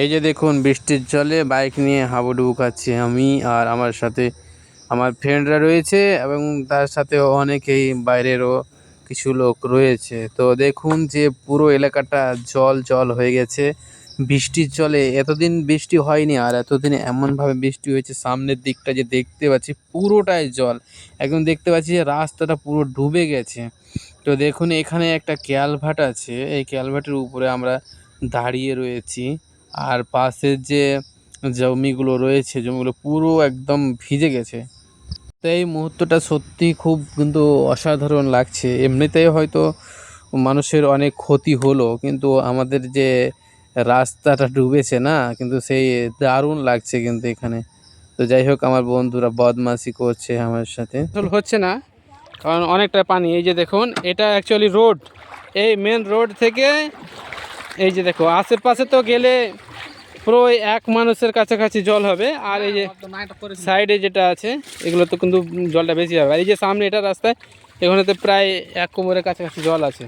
এই যে দেখুন, বৃষ্টির জলে বাইক নিয়ে হাবুডুবু খাচ্ছি আমি আর আমার সাথে আমার ফ্রেন্ডরা রয়েছে এবং তার সাথে অনেকেই বাইরেরও কিছু লোক রয়েছে। তো দেখুন যে পুরো এলাকাটা জল জল হয়ে গেছে। বৃষ্টির জলে এতদিন বৃষ্টি হয়নি আর এতদিন এমনভাবে বৃষ্টি হয়েছে, সামনের দিকটা যে দেখতে পাচ্ছি পুরোটাই জল। একদম দেখতে পাচ্ছি যে রাস্তাটা পুরো ডুবে গেছে। তো দেখুন, এখানে একটা ক্যালভাট আছে। এই ক্যালভার্টের উপরে আমরা দাঁড়িয়ে রয়েছি। আর পাশের যে জমিগুলো রয়েছে, জমিগুলো পুরো একদম ভিজে গেছে। তো এই মুহূর্তটা সত্যি খুব কিন্তু অসাধারণ লাগছে। এমনিতেই হয়তো মানুষের অনেক ক্ষতি হলো, কিন্তু আমাদের যে রাস্তাটা ডুবেছে না, কিন্তু সেই দারুণ লাগছে কিন্তু এখানে। তো যাই হোক, আমার বন্ধুরা বদমাশি করছে আমার সাথে। হচ্ছে না, কারণ অনেকটা পানি, এই যে দেখুন, এটা অ্যাকচুয়ালি রোড এই মেন রোড থেকে এই যে দেখো আশেপাশে তো গেলে পুরো এক মানুষের কাছাকাছি জল হবে, আর এই যে সাইডে যেটা আছে এগুলো তো কিন্তু জলটা বেশি হবে। আর এই যে সামনে এটা রাস্তায় এখানে তো প্রায় এক কোমরের কাছাকাছি জল আছে।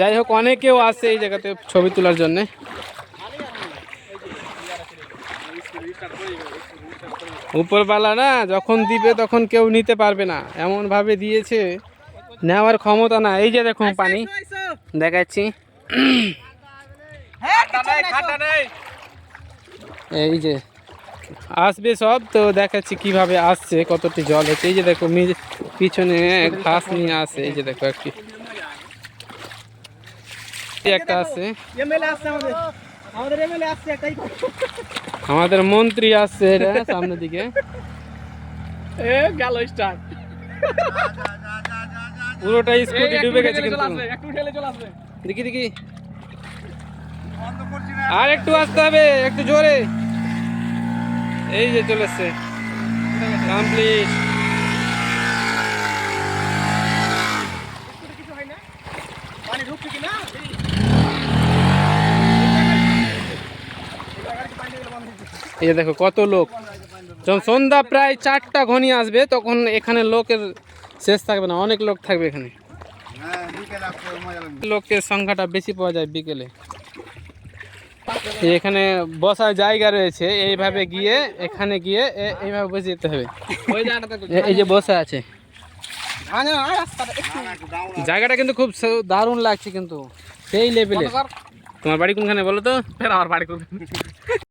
যাই হোক, অনেকেও আসে এই জায়গাতে ছবি তোলার জন্যে। উপরবালা না, যখন দিবে তখন কেউ নিতে পারবে না। এমনভাবে দিয়েছে, নেওয়ার ক্ষমতা না। এই যে দেখুন পানি, দেখাচ্ছি। এই যে আসবে সব তো দেখাচ্ছি কীভাবে আসছে কতটি জল হচ্ছে। এই যে দেখো মি- পিছনে ঘাস নিয়ে আসে। এই যে দেখো একটি। একটা আছে। আমাদের। মন্ত্রী আসছে এটা সামনের দিকে। এ গেল স্টার্ট পুরোটাই স্কুটি ডুবে গেছে কিন্তু। একটু ঠেলে চলে আসবে। দেখি দেখি আর একটু আসতে হবে একটু জোরে। এই যে চলে এসছে। কমপ্লিট এই যে দেখো কত লোক। যখন সন্ধ্যা প্রায় চারটা ঘনি আসবে তখন এখানে লোকের শেষ থাকবে না অনেক লোক থাকবে এখানে। লোকের সংখ্যাটা বেশি পাওয়া যায় বিকেলে। এখানে বসার জায়গা রয়েছে, এইভাবে গিয়ে, এখানে গিয়ে এইভাবে বসে যেতে হবে। এই যে বসা আছে। জায়গাটা কিন্তু খুব দারুণ লাগছে কিন্তু, সেই লেভেলে তোমার বাড়ি কোনখানে বলো তো? আমার বাড়ি করবে